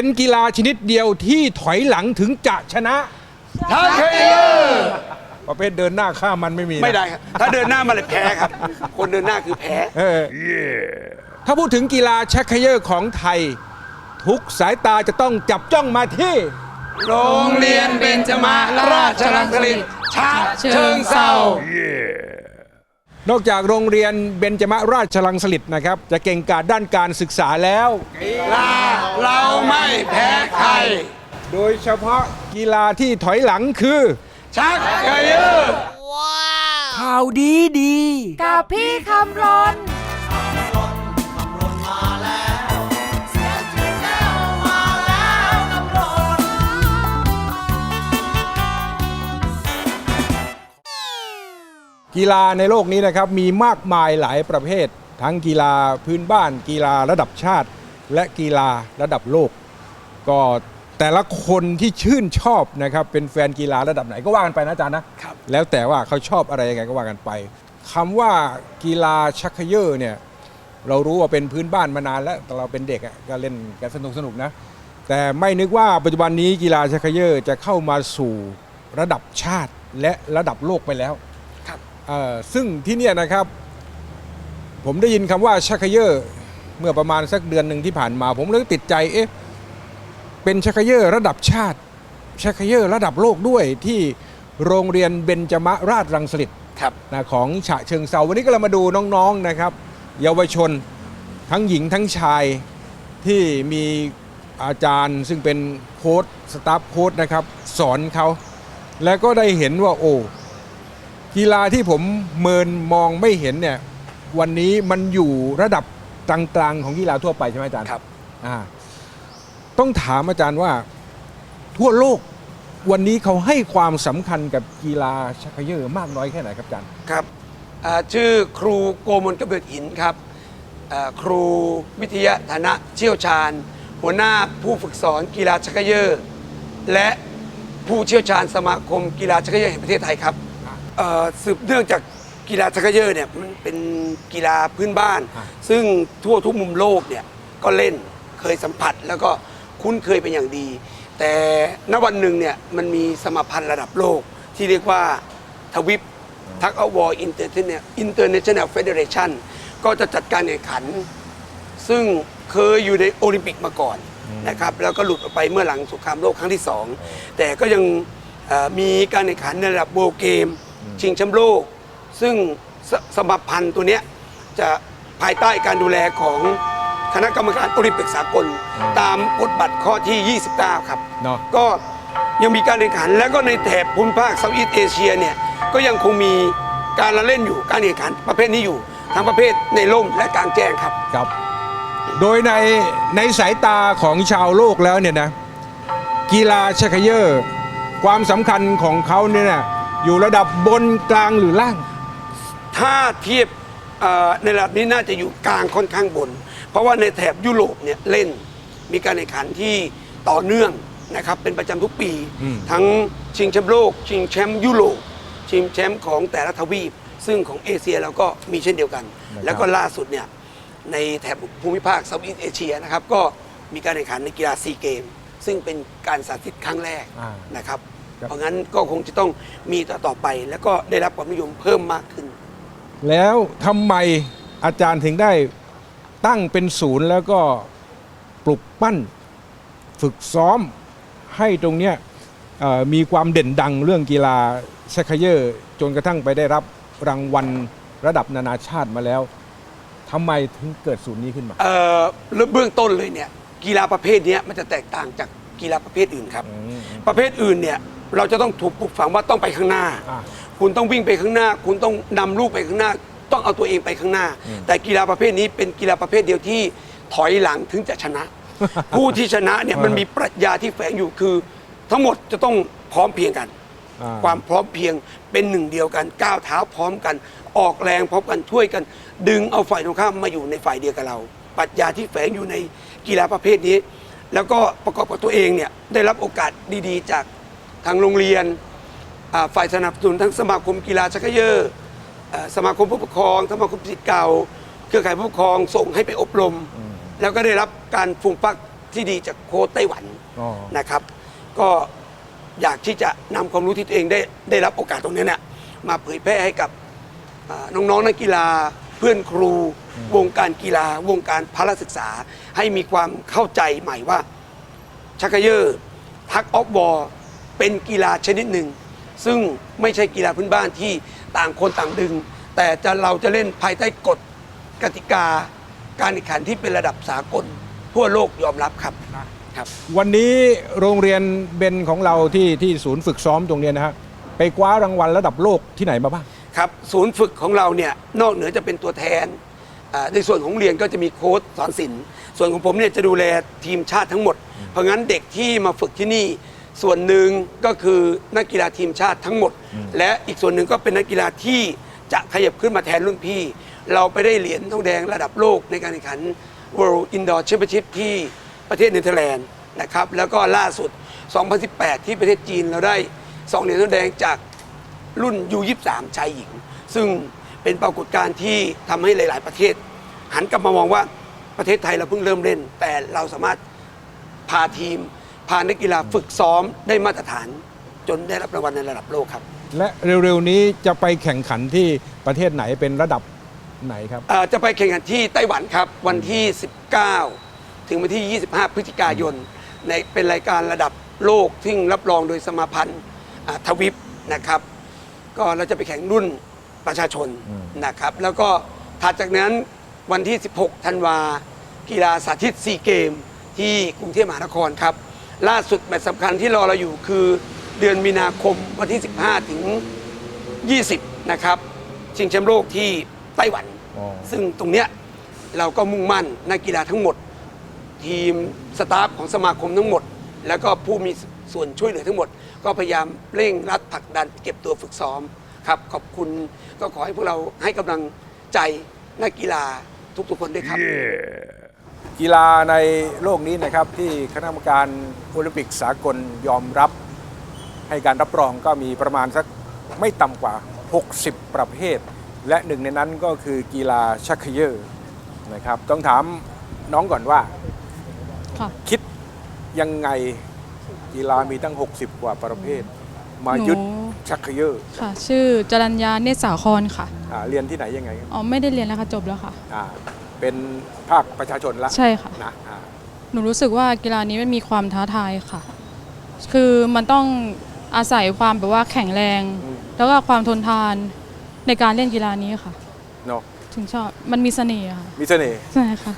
เป็นกีฬาชนิดเดียวที่ถอยหลังถึงจะชนะชักเขยอประเภทเดินหน้าข้ามมันไม่มีนะไม่ได้ครับ ถ้าเดินหน้ามาเลยแพ้ครับ คนเดินหน้าคือแพ้ เออถ้าพูดถึงกีฬาชักเขยอของไทย ทุกสายตาจะต้องจับจ้องมาที่ โรงเรียนเบญจมาราชรังสฤษชาเชิงเซานอกจากโรงเรียนเบญจมราชลังสฤษนะครับ จะเก่งกาจด้านการศึกษาแล้วกีฬาเรา ไม่แพ้ใคร โดยเฉพาะกีฬาที่ถอยหลังคือ ชักเขยอข่าวดีดี กับพี่คำรนกีฬาในโลกนี้นะครับมีมากมายหลายประเภท ทั้งกีฬาพื้นบ้าน กีฬาระดับชาติ และกีฬาระดับโลก ก็แต่ละคนที่ชื่นชอบนะครับเป็นแฟนกีฬาระดับไหนก็ว่ากันไปนะอาจารย์นะครับ แล้วแต่ว่าเขาชอบอะไรยังไงก็ว่ากันไปคำว่ากีฬาชักเขยอเนี่ยเรารู้ว่าเป็นพื้นบ้านมานานแล้วแต่เราเป็นเด็กอะก็เล่นกันสนุกสนุกๆนะ แต่ไม่นึกว่าปัจจุบันนี้กีฬาชักเขยอจะเข้ามาสู่ระดับชาติและระดับโลกไปแล้วครับ เอ่อซึ่งที่เนี่ยนะครับ ผมได้ยินคำว่าชักเขยอเมื่อประมาณสักเดือนหนึ่งที่ผ่านมา ผมเลยติดใจเอ๊ะ เป็นชักเขยอระดับชาติชักเขยอระดับโลกด้วยที่โรงเรียนเบญจมราชรังสฤษครับนะของฉะเชิงเซาวันนี้ก็เรามาดูน้องๆนะครับ เยาวชนทั้งหญิงทั้งชายที่มีอาจารย์ซึ่งเป็นโค้ดสตาฟโค้ดนะครับ สอนเขา แล้วก็ได้เห็นว่าโอ้กีฬาที่ผมเมินมองไม่เห็นเนี่ยวันนี้มันอยู่ระดับกลางๆของกีฬาทั่วไปใช่ไหมอาจารย์ครับอ่า ต้องถามอาจารย์ว่าทั่วโลกวันนี้เขาให้ความสำคัญกับกีฬาชักเขยอมากน้อยแค่ไหนครับอาจารย์ ครับอ่าชื่อครูโกมลกระเบิดหินครับอ่าครูวิทยาฐานะเชี่ยวชาญ หัวหน้าผู้ฝึกสอนกีฬาชักเขยอและผู้เชี่ยวชาญสมาคมกีฬาชักเขยอแห่งประเทศไทยครับเอ่อสืบเนื่องจากกีฬาชักเขยอเนี่ยมันเป็นกีฬาพื้นบ้านอ่าซึ่งทั่วทุกมุมโลกเนี่ยก็เล่นเคยสัมผัสแล้วก็ คุ้นเคยเป็นอย่างดี แต่ณวันหนึ่งเนี่ยมันมีสมาพันธ์ระดับโลก ที่เรียกว่าทวิปทักอวอร์อินเตอร์เนอินเตอร์เนชั่นแนลเฟเดเรชันก็จะจัดการแข่งขัน ซึ่งเคยอยู่ในโอลิมปิกมาก่อนนะครับแล้วก็หลุดออกไปเมื่อหลังสงครามโลกครั้งที่ 2 แต่ก็ยังเอ่อมีการแข่งขันในระดับโวลเกม ชิงแชมป์โลก ซึ่งสสมาพันธ์ตัวเนี้ยจะภายใต้การดูแลของ คณะกรรมการโอลิมปิกสากล ตามกฎบัตรข้อที่ 29 ครับเนาะ ก็ยังมีการแข่งขัน แล้วก็ในแถบภูมิภาคเซาท์อีสเอเชียเนี่ยก็ยังคงมีการละเล่นอยู่การแข่งขันประเภทนี้อยู่ทั้งประเภทในร่มและกลางแจ้งครับ ครับ โดยในในสายตาของชาวโลกแล้วเนี่ยนะกีฬาชักเขยอความสำคัญของเขาเนี่ยนะอยู่ระดับบนกลางหรือล่าง ถ้าเทียบเอ่อในระดับนี้น่าจะอยู่กลางค่อนข้างบน เพราะว่าในแถบยุโรปเนี่ยเล่นมีการแข่งขันที่ต่อเนื่องนะครับเป็นประจำทุกปี อืม ทั้งชิงแชมป์โลก ชิงแชมป์ยุโรปชิงแชมป์ของแต่ละทวีป ซึ่งของเอเชียเราก็มีเช่นเดียวกัน แล้วก็ล่าสุดเนี่ยในแถบภูมิภาคเซาท์อีสเอเชียนะครับก็มีการแข่งขันในกีฬาซีเกม ซึ่งเป็นการสาธิตครั้งแรกอ่า นะครับครับเพราะงั้นก็คงจะต้องมีต่อต่อไป แล้วก็ได้รับความนิยมเพิ่มมากขึ้น แล้วทำไมอาจารย์ถึงได้ ตั้งเป็นศูนย์แล้วก็ปลุกปั้นฝึกซ้อมให้ตรงเนี้ยเอ่อมีความเด่นดังเรื่องกีฬาชักเขยอจนกระทั่งไปได้รับรางวัลระดับนานาชาติมาแล้วทำไมถึงเกิดศูนย์นี้ขึ้นมา เอ่อเริ่มเบื้องต้นเลยเนี่ยกีฬาประเภทเนี้ยมันจะแตกต่างจากกีฬาประเภทอื่นครับอืมประเภทอื่นเนี่ยเราจะต้องถูกปลูกฝังว่าต้องไปข้างหน้า อะคุณต้องวิ่งไปข้างหน้า คุณต้องนำลูกไปข้างหน้า ต้องเอาตัวเองไปข้างหน้า แต่กีฬาประเภทนี้เป็นกีฬาประเภทเดียวที่ถอยหลังถึงจะชนะ ผู้ที่ชนะเนี่ยมันมีปรัชญาที่แฝงอยู่คือ ทั้งหมดจะต้องพร้อมเพรียงกันอ่าความพร้อมเพรียงเป็นหนึ่งเดียวกันก้าวเท้าพร้อมกัน ออกแรงพร้อมกันช่วยกัน ดึงเอาฝ่ายตรงข้ามมาอยู่ในฝ่ายเดียวกับเรา ปรัชญาที่แฝงอยู่ในกีฬาประเภทนี้ แล้วก็ประกอบกับตัวเองเนี่ยได้รับโอกาสดีๆ จากทางโรงเรียนอ่าฝ่ายสนับสนุนทั้งสมาคมกีฬาชักเขยออ่า สมาคมผู้ปกครองสมาคมศิษย์เก่า เครือข่ายผู้ปกครองส่งให้ไปอบรม แล้วก็ได้รับการฟูมฟักที่ดีจากโค้ชไต้หวันอ๋อ นะครับ ก็อยากที่จะนำความรู้ที่ตัวเองได้ได้รับโอกาสตรงนี้เนี่ยมาเผยแพร่ให้กับอ่าน้องๆนักกีฬา เพื่อนครู วงการกีฬา วงการพละศึกษา ให้มีความเข้าใจใหม่ว่า ชักเกยอร์ทักออฟบอลเป็นกีฬาชนิดหนึ่ง ซึ่งไม่ใช่กีฬาพื้นบ้านที่ ต่างคนต่างดึง แต่จะเราจะเล่นภายใต้กฎกติกา การแข่งขันที่เป็นระดับสากลทั่วโลกยอมรับครับครับ วันนี้โรงเรียนเบนของเราที่ที่ศูนย์ฝึกซ้อมตรงเนี้ยนะฮะไปคว้ารางวัลระดับโลกที่ไหนมาบ้าง ครับศูนย์ฝึกของเราเนี่ยนอกเหนือจะเป็นตัวแทนอ่าในส่วนของเรียนก็จะมีโค้ชสอนศิลป์ส่วนของผมเนี่ยจะดูแลทีมชาติทั้งหมด เพราะงั้นเด็กที่มาฝึกที่นี่ ส่วนหนึ่งก็คือนักกีฬาทีมชาติทั้งหมด และอีกส่วนหนึ่งก็เป็นนักกีฬาที่จะขยับขึ้นมาแทนรุ่นพี่ เราไปได้เหรียญทองแดงระดับโลกในการแข่งขัน World Indoor Championship ที่ประเทศเนเธอร์แลนด์นะครับแล้วก็ล่าสุด 2018 ที่ประเทศจีนเราได้สองเหรียญทองแดงจากรุ่น U23 ชายหญิง ซึ่งเป็นปรากฏการณ์ที่ทำให้หลาย ๆ ประเทศ หันกลับมามองว่าประเทศไทยเราเพิ่งเริ่มเล่น แต่เราสามารถพาทีม พานักกีฬาฝึกซ้อมได้มาตรฐาน จนได้รับรางวัลในระดับโลกครับและเร็วๆนี้จะไปแข่งขันที่ประเทศไหนเป็นระดับไหนครับเอ่อจะไปแข่งขันที่ไต้หวันครับวันที่ 19 ถึงวันที่ 25 พฤศจิกายนในเป็นรายการระดับโลกที่รับรองโดยสมาพันธ์อ่าทวิปนะครับ ก็เราจะไปแข่งรุ่นประชาชนอืมนะครับ แล้วก็ถัดจากนั้นวันที่ 16 ธันวา กีฬาสาธิตซีเกม ที่กรุงเทพมหานครครับ ล่าสุดแมตช์สำคัญที่รอเราอยู่คือเดือนมีนาคมวันที่ 15 ถึง 20 นะครับชิงแชมป์โลกที่ไต้หวันอ๋อซึ่งตรงเนี้ยเราก็มุ่งมั่นนักกีฬาทั้งหมด ทีมสตาฟของสมาคมทั้งหมด แล้วก็ผู้มีส่วนช่วยเหลือทั้งหมด ก็พยายามเร่งรัดผลักดันเก็บตัวฝึกซ้อมครับขอบคุณก็ขอให้พวกเราให้กำลังใจนักกีฬาทุกๆคนด้วยครับ กีฬาในโลกนี้นะครับที่คณะกรรมการโอลิมปิกสากลยอมรับ ให้การรับรองก็มีประมาณสักไม่ต่ำกว่า 60 ประเภท และหนึ่งในนั้นก็คือกีฬาชักเขยอร์นะครับต้องถามน้องก่อนว่าค่ะคิดยังไงกีฬามีตั้ง 60 กว่าประเภท มายึดหนูชักเขยอร์ค่ะ ชื่อจรัญญาเนตรสาครค่ะอ่าเรียนที่ไหนยังไงอ๋อไม่ได้เรียนแล้วค่ะจบแล้วค่ะอ่า เป็นภาคประชาชนละใช่ค่ะ นะอ่าหนูรู้สึกว่ากีฬานี้มันมีความท้าทายค่ะ คือมันต้องอาศัยความแบบว่าแข็งแรง อืมแล้วก็ความทนทานในการเล่นกีฬานี้ค่ะ เนาะถึงชอบ มันมีเสน่ห์ค่ะ มีเสน่ห์ ใช่ค่ะ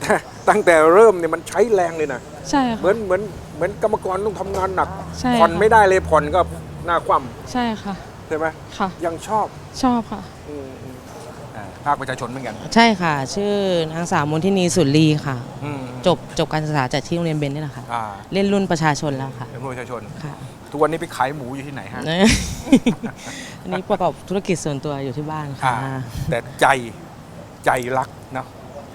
แต่ตั้งแต่เริ่มเนี่ยมันใช้แรงเลยนะ ใช่เหมืค่ะ อนเหมือนเหมือนกรรมกรต้องทำงานหนัก ใช่ผ่อนค่ะไม่ได้เลยผ่อนก็หน้าคว่ใช่ค่ะำใช่ไหมค่ะ ยังชอบชอบค่ะ อืมอืมอ่า ภาคประชาชนเหมือนกันใช่ค่ะ ชื่อนางสาวมนทินีสุรีค่ะ อืมจบจบการศึกษาจากที่โรงเรียนเบนนี่แหละค่ะ อ่าเล่นรุ่นประชาชนแล้วค่ะเป็นผู้ประชาชน ค่ะ ทุกวันนี้ไปขายหมูอยู่ที่ไหนฮะอันนี้ประกอบธุรกิจส่วนตัวอยู่ที่บ้านอ่าค่ะแต่ใจใจรักเนาะ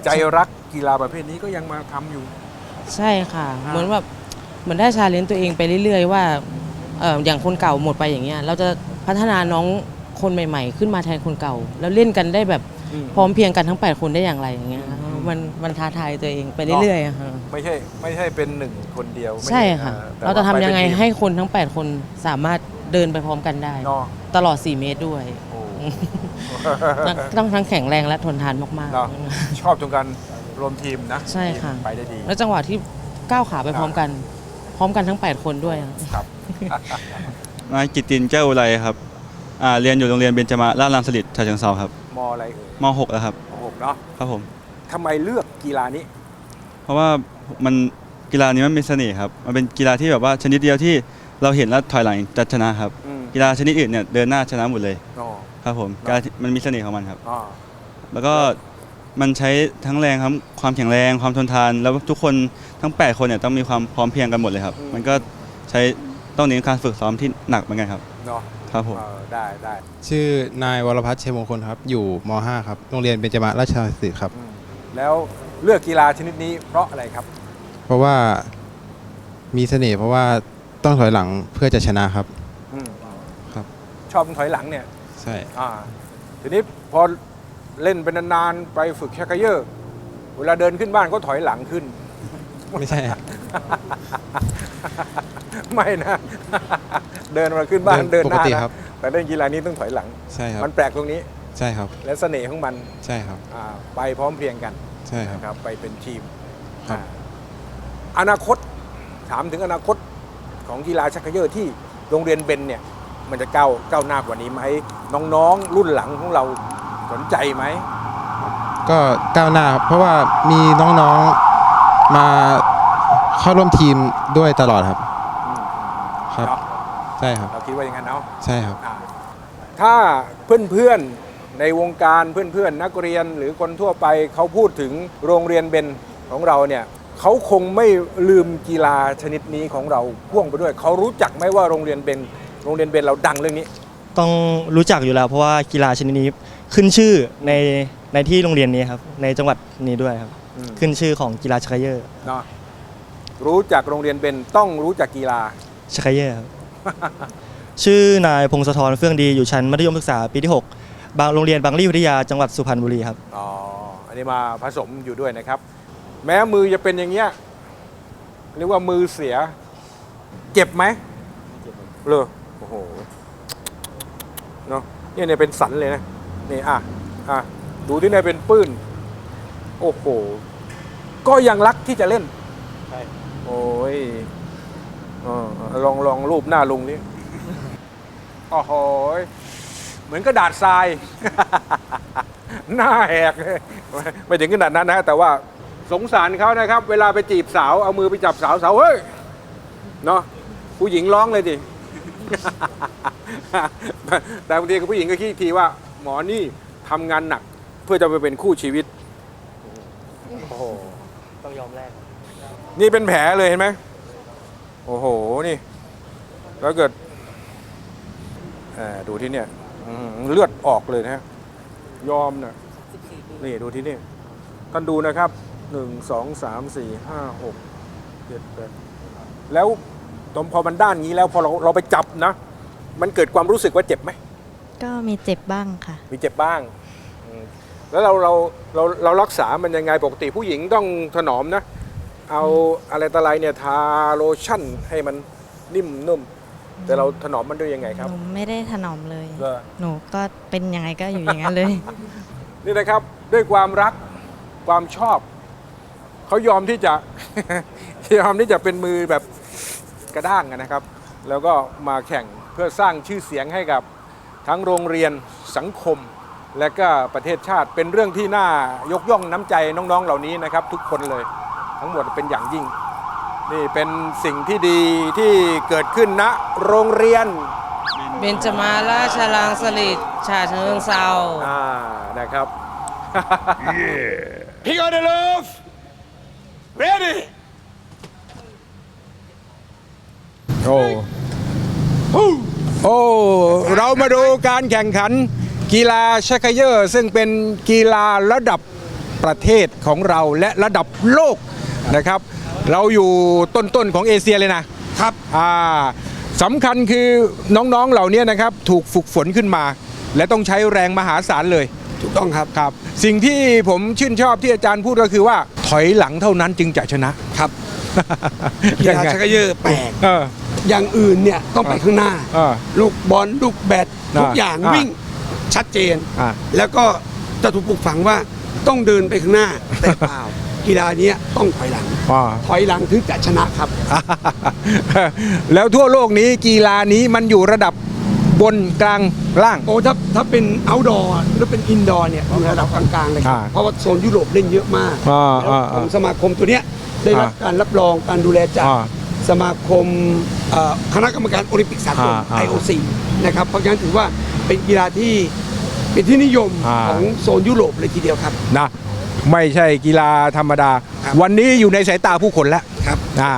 ใจรักกีฬาประเภทนี้ก็ยังมาทำอยู่ ใช่ค่ะ อ่า เหมือนแบบเหมือนได้ชาเลนจ์ตัวเองไปเรื่อยๆ ว่าเอออย่างคนเก่าหมดไปอย่างเงี้ยเราจะพัฒนาน้อง คนใหม่ๆ ขึ้นมาแทนคนเก่า แล้วเล่นกันได้แบบอืมพร้อมเพรียงกันทั้ง 8 คนได้อย่างไรอย่างเงี้ยมันมันท้าทายตัวเองไปเรื่อยๆอะค่ะไม่ใช่ไม่ใช่เป็นหนึ่งคนเดียวไม่ใช่ค่ะ อ่แต่เราจะทำว่ปยังไงเป็นทีมให้คนทั้ง 8 คนสามารถเดินไปพร้อมกันได้ เนาะตลอด 4 เมตรด้วยโอ้ต้องต้องทั้งแข็งแรงและทนทานมากเนาะชอบตรงการรวมทีมนะใช่ค่ะ ทีมไปได้ดีๆแล้วจังหวะที่ก้าวขาไปพร้อมกัน พร้อมกันทั้ง 8 คนด้วยอะ ครับ นายกิตตินแก้วอุไรครับ อ่าเรียนอยู่โรงเรียนเบญจมาราชรังสฤษดิ์ฉะเชิงเทราครับมออะไรเอ่ยม .6 แล้วครับมหกเนาะครับผม ทำไมเลือกกีฬานี้เพราะว่ามันกีฬานี้มันมีเสน่ห์ครับ มันเป็นกีฬาที่แบบว่าชนิดเดียวที่เราเห็นแล้วถอยหลังจะชนะครับ อืมกีฬาชนิดอื่นเนี่ยเดินหน้าชนะหมดเลยอ๋อครับผมครับกีฬาที่มันมีเสน่ห์ของมันครับ อ๋อแล้วก็มันใช้ทั้งแรงครับความแข็งแรงความทนทาน แล้วทุกคนทั้ง 8 คนเนี่ยต้องมีความพร้อมเพรียงกันหมดเลยครับ มันก็ใช้ต้องเน้นการฝึกซ้อมที่หนักเหมือนกันครับ เนาะ ครับผม เออได้ได้ชื่อนายวรพัฒน์ชัยมงคลครับ อยู่ม .5 ครับ โรงเรียนเบญจมาราชาศิษย์ครับ อืมแล้วเลือกกีฬาชนิดนี้เพราะอะไรครับ เพราะว่ามีเสน่ห์เพราะว่าต้องถอยหลังเพื่อจะชนะครับ อืมครับ ชอบถอยหลังเนี่ย ใช่ อ่า ทีนี้พอเล่นเป็นนานๆไปฝึกแคคเยอร์เวลาเดินขึ้นบ้านก็ถอยหลังขึ้น ไม่ใช่ครับ ไม่นะ เดินมาขึ้นบ้านเดิเดินนหน้าปกตินะครับ แต่เล่นกีฬานี้ต้องถอยหลัง ใช่ครับ มันแปลกตรงนี้ใช่ครับ และเสน่ห์ของมันใช่ครับ อ่าไปพร้อมเพรียงกันใช่ครับ นะครับไปเป็นทีมครับ อ่าอนาคตถามถึงอนาคตของกีฬาชักเขยอที่โรงเรียนเบนเนี่ยมันจะก้าวก้าวหน้ากว่านี้ไหมน้องๆ รุ่นหลังของเราสนใจไหมก็ก้าวหน้าครับ เพราะว่ามีน้องๆมาเข้าร่วมทีมด้วยตลอดครับครับเนาะ ใช่ครับ เราคิดว่าอย่างนั้นเนาะใช่ครับ อ่าถ้าเพื่อนๆในวงการเพื่อนๆนักเรียนหรือคนทั่วไปเขาพูดถึงโรงเรียนเบนของเราเนี่ยเขาคงไม่ลืมกีฬาชนิดนี้ของเราพ่วงไปด้วยเขารู้จักไหมว่าโรงเรียนเบนโรงเรียนเบนเราดังเรื่องนี้ ต้องรู้จักอยู่แล้ว เพราะว่ากีฬาชนิดนี้ขึ้นชื่อในในที่โรงเรียนนี้ครับ ในจังหวัดนี้ด้วยครับ อืม ขึ้นชื่อของกีฬาชักเขยอร์เนาะรู้จักโรงเรียนเบนต้องรู้จักกีฬาชักเขยอร์ครับ ชื่อนายพงศธรเฟื่องดีอยู่ชั้นมัธยมศึกษาปีที่ 6 บางโรงเรียนบางรีวิทยาจังหวัดสุพรรณบุรีครับ อ๋อ อันนี้มาผสมอยู่ด้วยนะครับ แม้มือจะเป็นอย่างเงี้ยเรียกว่ามือเสีย เจ็บไหมเลยโอ้โหเนาะเนี่ยเนี่ยเป็นสันเลยนะนี่อะอะดูที่เนี่ยเป็นปื้น โอ้โห ก็ยังรักที่จะเล่น ใช่ โอ้ยเออ ลองลองรูปหน้าลุงนี่โอ้โหเหมือนกระดาษทราย หน้าแหกเลยไม่ถึงขนาดนั้นนะ แต่ว่าสงสารเขานะครับ เวลาไปจีบสาวเอามือไปจับสาวสาวเฮ้ยเนาะผู้หญิงร้องเลยดิแต่บางทีก็ผู้หญิงก็คิดอีกทีว่า หมอนี่ทำงานหนัก เพื่อจะไปเป็นคู่ชีวิตโอ้โหต้องยอมแลกนี่เป็นแผลเลยเห็นไหม โอ้โห นี่ แล้วเกิดเอ่อดูที่เนี่ยอื้อหือเลือดออกเลยนะฮะยอมนะนี่ดูที่นี่ท่านดูนะครับหนึ่งสองสามสี่ห้าหกเจ็ดแปดแล้วตอนพอมันด้านงี้แล้วพอเราเราไปจับนะ มันเกิดความรู้สึกว่าเจ็บไหม ก็มีเจ็บบ้างค่ะ มีเจ็บบ้างอืมแล้วเราเราเราเรารักษามันยังไงปกติผู้หญิงต้องถนอมนะ เอาอะไรตะไรเนี่ยทาโลชั่นให้มันนิ่มนุ่ม แต่เราถนอมมันด้วยยังไงครับหนูไม่ได้ถนอมเลย เหรอ หนูก็เป็นยังไงก็อยู่อย่างนั้นเลย นี่นะครับ ด้วยความรักความชอบ เขายอมที่จะ ยอมที่จะเป็นมือแบบกระด้างอะนะครับ แล้วก็มาแข่งเพื่อสร้างชื่อเสียงให้กับทั้งโรงเรียนสังคม และก็ประเทศชาติเป็นเรื่องที่น่ายกย่องน้ำใจน้องๆเหล่านี้นะครับ ทุกคนเลย ทั้งหมดเป็นอย่างยิ่ง นี่เป็นสิ่งที่ดีที่เกิดขึ้นณโรงเรียนเบนจมาราชลังสลิดชาเชิงเซาอ่านะครับ Pick on the love ready โอ้โอ้เรามาดูการแข่งขันกีฬาชักเขยอร์ซึ่งเป็นกีฬาระดับประเทศของเราและระดับโลก นะครับ เราอยู่ต้นๆของเอเชียเลยนะครับอ่าสำคัญคือน้องๆเหล่านี้นะครับถูกฝึกฝนขึ้นมา และต้องใช้แรงมหาศาลเลยถูกต้องครับครับ สิ่งที่ผมชื่นชอบที่อาจารย์พูดก็คือว่าถอยหลังเท่านั้นจึงจะชนะครับกีฬาชักเขยอแปลกเอออย่างอื่นเนี่ยต้องไปข้างหน้าอ่าลูกบอลลูกแบดทุกอ่าอย่างอ่าวิ่งชัดเจนอ่าแล้วก็จะถูกปลูกฝังว่าต้องเดินไปข้างหน้าแต่เปล่า กีฬาเนี้ยต้องถอยหลัง อ่า ถอยหลังถึงจะชนะครับ แล้วทั่วโลกนี้กีฬานี้มันอยู่ระดับบนกลางล่าง โอ้ถ้าถ้าเป็น outdoor หรือเป็น indoor เนี่ยอยู่ระดับกลางๆเลยครับอ่าเพราะว่าโซนยุโรปเล่นเยอะมากอ่าแล้วอ่าของสมาคมตัวเนี้ยได้รับอ่าการรับรองการดูแลจากอ่าสมาคมเอ่อคณะกรรมการโอลิมปิกสากล อ่าอ่า IOC นะครับเพราะฉะนั้นถือว่าเป็นกีฬาที่เป็นที่นิยมอ่า ของโซนยุโรปเลยทีเดียวครับ นะ ไม่ใช่กีฬาธรรมดาครับวันนี้อยู่ในสายตาผู้คนแล้วครับอ่า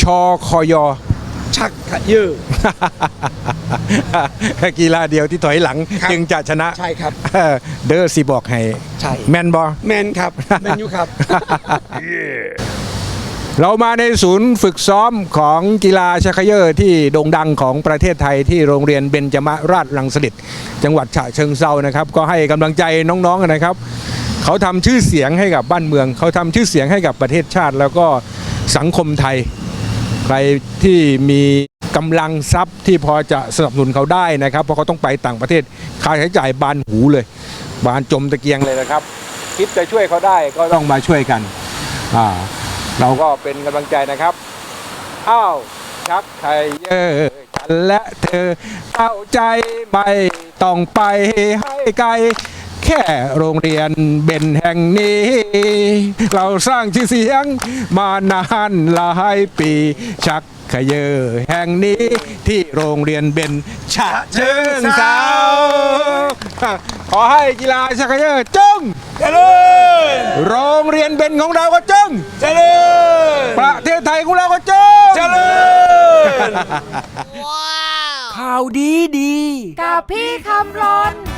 ชอคอยอชักขะเยอกีฬาเดียวที่ถอยหลังครับจึงจะชนะใช่ครับเออเดอร์สิบอกให้ใช่แมนบอแมนครับแมนยูครับเรามาในศูนย์ฝึกซ้อมของกีฬาชักเขยอร์ที่โด่งดังของประเทศไทยที่โรงเรียนเบญจมราชรังสฤษจังหวัดฉะเชิงเซานะครับ ก็ให้กำลังใจน้องๆนะครับ เขาทำชื่อเสียงให้กับบ้านเมือง เขาทำชื่อเสียงให้กับประเทศชาติ แล้วก็สังคมไทย ใครที่มีกำลังทรัพย์ที่พอจะสนับสนุนเขาได้นะครับ เพราะเขาต้องไปต่างประเทศค่าใช้จ่ายบานหูเลย บานจมตะเกียงเลยนะครับ คิดจะช่วยเขาได้ก็ต้องมาช่วยกันอ่าเราก็เป็นกำลังใจนะครับอ้าวชักไทยเยอฉันและเธอเข้าใจไม่ต้องไปให้ไกล แค่โรงเรียนเบนแห่งนี้ เราสร้างชื่อเสียงมานานหลายปี ชักขยเยอแห่งนี้ที่โรงเรียนเบนฉะเชิงเซาขอให้กีฬาชักขยเยอจงเจริญโรงเรียนเบนของเราก็จงเจริญประเทศไทยของเราก็จงเจริญข่าวดีดี กับพี่คำรนขอบคุณ